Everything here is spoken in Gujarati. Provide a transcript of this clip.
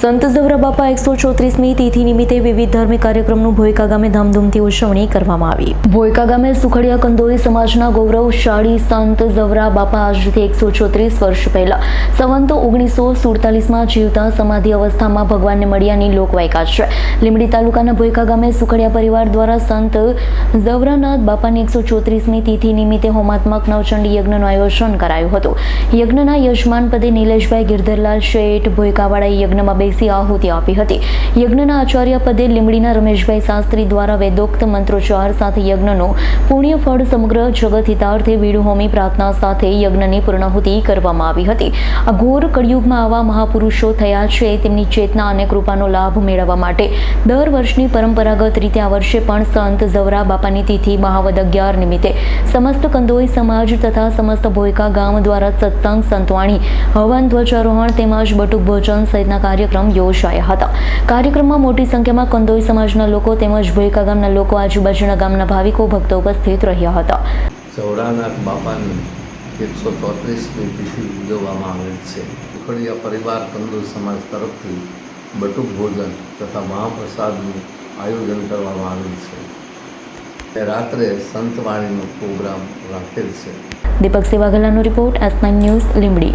સંત ઝવરા બાપા એકસો ચોત્રીસમી તિથિ નિમિત્તે વિવિધ ધાર્મિક કાર્યક્રમનું ભોયકા ગામે ધામધૂમથી ઉજવણી કરવામાં આવી. ભોયકા ગામે સુખડિયા કંદોઈ સમાજના ગૌરવશાળી સંત ઝવરા બાપા આજથી એકસો ચોત્રીસ વર્ષ પહેલા સંવંતો ઓગણીસો સુડતાલીસમાં જીવતા સમાધિ અવસ્થામાં ભગવાનને મળ્યાની લોકવાયકા છે. લીંબડી તાલુકાના ભોયકા ગામે સુખડિયા પરિવાર દ્વારા સંત ઝવરાનાથ બાપાની એકસો ચોત્રીસમી તિથિ નિમિત્તે હોમાત્મક નવચંડી યજ્ઞનું આયોજન કરાયું હતું. યજ્ઞના યજમાન પદે નિલેશભાઈ ગિરધરલાલ શેઠ ભોયકાવાળા યજ્ઞમાં બેસી આહુતિ આપી હતી. યજ્ઞના આચાર્ય પદે લીમડીના રમેશભાઈ શાસ્ત્રી દ્વારા વેદોક્ત મંત્રોચ્ચાર સાથે યજ્ઞનો પુણ્ય ફળ સમગ્ર જગત હિતાર્થે વીડુહોમી પ્રાર્થના સાથે યજ્ઞની પૂર્ણાહુતિ કરવામાં આવી હતી. આ ઘોર કળિયુગમાં આવા મહાપુરુષો થયા છે. તેમની ચેતના અને કૃપાનો લાભ મેળવવા માટે દર વર્ષની પરંપરાગત રીતે આ વર્ષે પણ સંત ઝવરા બાપાની તિથિ મહાવદ અગિયાર નિમિત્તે સમસ્ત કંદોઈ સમાજ તથા સમસ્ત ભોયકા ગામ દ્વારા સત્સંગ સંતવાણી, હવન ધ્વજારોહણ તેમજ બટુક ભોજન સહિતના કાર્યક્રમ યોજાયા હતા. કાર્યક્રમમાં મોટી સંખ્યામાં કંદોઈ સમાજના લોકો તેમજ ભોયકા ગામના લોકો આજુબાજુના ગામના ભાવિકો ભક્તો ઉપસ્થિત રહ્યા હતા. સૌરાનાથ બાપાની એકસો ચોત્રીસમી તિથિ ઉજવવામાં આવેલ છે. ઉખડિયા પરિવાર કંદોઈ સમાજ તરફથી બટુક ભોજન તથા મહાપ્રસાદનું આયોજન કરવામાં આવેલ છે. રાત્રે સંતવાણીનો પ્રોગ્રામ રાખેલ છે. દીપક સેવાગલાનો રિપોર્ટ એસ ન્યૂઝ લીંબડી.